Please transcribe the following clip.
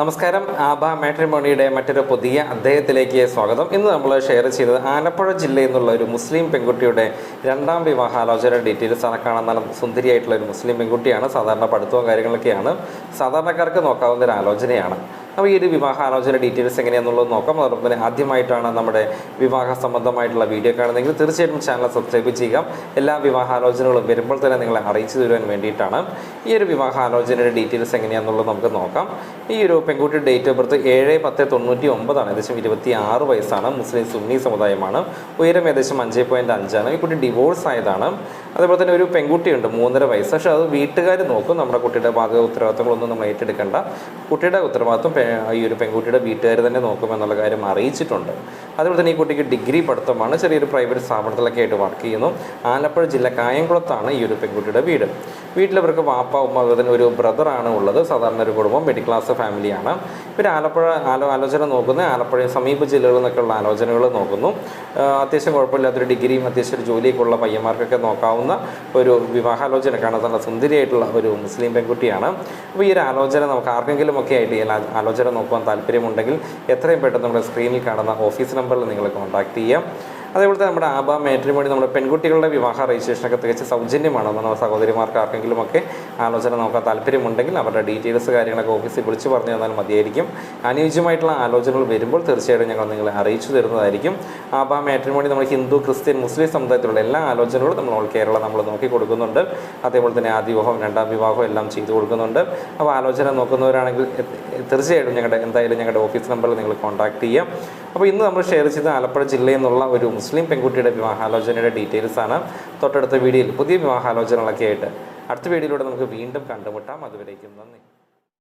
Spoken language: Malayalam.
നമസ്കാരം. ആബ മാട്രിമോണിയുടെ മറ്റൊരു പുതിയ അദ്ദേഹത്തിലേക്ക് സ്വാഗതം. ഇന്ന് നമ്മൾ ഷെയർ ചെയ്തത് ആലപ്പുഴ ജില്ലയിൽ നിന്നുള്ള ഒരു മുസ്ലിം പെൺകുട്ടിയുടെ രണ്ടാം വിവാഹാലോചന ഡീറ്റെയിൽസ് ആണ്. കാണാൻ നല്ല സുന്ദരിയായിട്ടുള്ള ഒരു മുസ്ലിം പെൺകുട്ടിയാണ്. സാധാരണ പഠിത്തവും കാര്യങ്ങളൊക്കെയാണ്. സാധാരണക്കാർക്ക് നോക്കാവുന്ന ഒരു ആലോചനയാണ്. അപ്പോൾ ഈ ഒരു വിവാഹാലോചന ഡീറ്റെയിൽസ് എങ്ങനെയാണെന്നുള്ളത് നോക്കാം. അതോടൊപ്പം തന്നെ ആദ്യമായിട്ടാണ് നമ്മുടെ വിവാഹ സംബന്ധമായിട്ടുള്ള വീഡിയോ കാണുന്നതെങ്കിൽ തീർച്ചയായിട്ടും ചാനൽ സബ്സ്ക്രൈബ് ചെയ്യുക. എല്ലാ വിവാഹാലോചനകളും വരുമ്പോൾ തന്നെ നിങ്ങളെ അറിയിച്ചു തരുവാൻ വേണ്ടിയിട്ടാണ് ഈ ഒരു വിവാഹാലോചനയുടെ ഡീറ്റെയിൽസ് എങ്ങനെയാണെന്നുള്ളത് നമുക്ക് നോക്കാം. ഈ ഒരു പെൺകുട്ടിയുടെ ഡേറ്റ് ഓഫ് ബർത്ത് ഏഴ് പത്ത് തൊണ്ണൂറ്റി ഒമ്പതാണ് ഏകദേശം ഇരുപത്തി ആറ് വയസ്സാണ്. മുസ്ലിം സുന്നി സമുദായമാണ്. ഉയരം ഏകദേശം അഞ്ച് പോയിന്റ് അഞ്ചാണ്. ഈ കുട്ടി ഡിവോഴ്സ് ആയതാണ്. അതേപോലെ തന്നെ ഒരു പെൺകുട്ടിയുണ്ട് മൂന്നര വയസ്സ്. പക്ഷേ അത് വീട്ടുകാർ നോക്കും. നമ്മുടെ കുട്ടിയുടെ ഭാഗ ഉത്തരവാദിത്തങ്ങളൊന്നും നമ്മൾ ഏറ്റെടുക്കേണ്ട. കുട്ടിയുടെ ഉത്തരവാദിത്വം ഈ ഒരു പെൺകുട്ടിയുടെ വീട്ടുകാർ തന്നെ നോക്കുമെന്നുള്ള കാര്യം അറിയിച്ചിട്ടുണ്ട്. അതുപോലെ തന്നെ ഈ കുട്ടിക്ക് ഡിഗ്രി പഠിത്തമാണ്. ചെറിയൊരു പ്രൈവറ്റ് സ്ഥാപനത്തിലൊക്കെ ആയിട്ട് വർക്ക് ചെയ്യുന്നു. ആലപ്പുഴ ജില്ല കായംകുളത്താണ് ഈ ഒരു പെൺകുട്ടിയുടെ വീട്. വീട്ടിലവർക്ക് വാപ്പ ഉമ്മ അതിന് ഒരു ബ്രദറാണ് ഉള്ളത്. സാധാരണ ഒരു കുടുംബം മിഡിൽ ക്ലാസ് ഫാമിലിയാണ് ഇവർ ആലപ്പുഴ ആലോ ആലോചന നോക്കുന്നത് ആലപ്പുഴ സമീപ ജില്ലകളിൽ നിന്നൊക്കെയുള്ള ആലോചനകൾ നോക്കുന്നു. അത്യാവശ്യം കുഴപ്പമില്ലാത്തൊരു ഡിഗ്രിയും അത്യാവശ്യം ഒരു ജോലിയൊക്കെ ഉള്ള പയ്യന്മാർക്കൊക്കെ നോക്കാവുന്ന ഒരു വിവാഹാലോചന കാണാൻ നല്ല സുന്ദരിയായിട്ടുള്ള ഒരു മുസ്ലിം പെൺകുട്ടിയാണ്. അപ്പോൾ ഈ ഒരു ആലോചന നമുക്ക് ആർക്കെങ്കിലും ഒക്കെ ആയിട്ട് ഈ ആലോ- ആലോചന നോക്കുവാൻ താല്പര്യമുണ്ടെങ്കിൽ എത്രയും പെട്ടെന്ന് നമ്മുടെ സ്ക്രീനിൽ കാണുന്ന ഓഫീസ് നമ്പറിൽ നിങ്ങൾ കോൺടാക്ട് ചെയ്യാം. അതേപോലെ തന്നെ നമ്മുടെ ആബ മാട്രിമോണി നമ്മുടെ പെൺകുട്ടികളുടെ വിവാഹ രജിസ്ട്രേഷനൊക്കെ തികച്ച് സൗജന്യമാണ്. നമ്മുടെ സഹോദരിമാർക്ക് ആർക്കെങ്കിലുമൊക്കെ ആലോചന നോക്കാൻ താല്പര്യമുണ്ടെങ്കിൽ അവരുടെ ഡീറ്റെയിൽസ് കാര്യങ്ങളൊക്കെ ഓഫീസിൽ വിളിച്ച് പറഞ്ഞു തന്നാൽ മതിയായിരിക്കും. അനുയോജ്യമായിട്ടുള്ള ആലോചനകൾ വരുമ്പോൾ തീർച്ചയായിട്ടും ഞങ്ങൾ നിങ്ങളെ അറിയിച്ചു തരുന്നതായിരിക്കും. ആബ മാട്രിമോണി നമ്മൾ ഹിന്ദു ക്രിസ്ത്യൻ മുസ്ലിം സമുദായത്തിലുള്ള എല്ലാ ആലോചനകളും നമ്മൾ ഓൾ കേരള നമ്മൾ നോക്കി കൊടുക്കുന്നുണ്ട്. അതേപോലെ തന്നെ ആദ്യ വിവാഹം രണ്ടാം വിവാഹം എല്ലാം ചെയ്തു കൊടുക്കുന്നുണ്ട്. അപ്പോൾ ആലോചന നോക്കുന്നവരാണെങ്കിൽ തീർച്ചയായിട്ടും ഞങ്ങളുടെ എന്തായാലും ഞങ്ങളുടെ ഓഫീസ് നമ്പറിൽ നിങ്ങൾ കോൺടാക്ട് ചെയ്യാം. അപ്പോൾ ഇന്ന് നമ്മൾ ഷെയർ ചെയ്ത ആലപ്പുഴ ജില്ലയിൽ നിന്നുള്ള ഒരു മുസ്ലിം പെൺകുട്ടിയുടെ വിവാഹാലോചനയുടെ ഡീറ്റെയിൽസ് ആണ്. തൊട്ടടുത്ത വീഡിയോയിൽ പുതിയ വിവാഹാലോചനകളൊക്കെ ആയിട്ട് അടുത്ത വീഡിയോയിലൂടെ നമുക്ക് വീണ്ടും കണ്ടുമുട്ടാം. അതുവരേക്കും നന്ദി.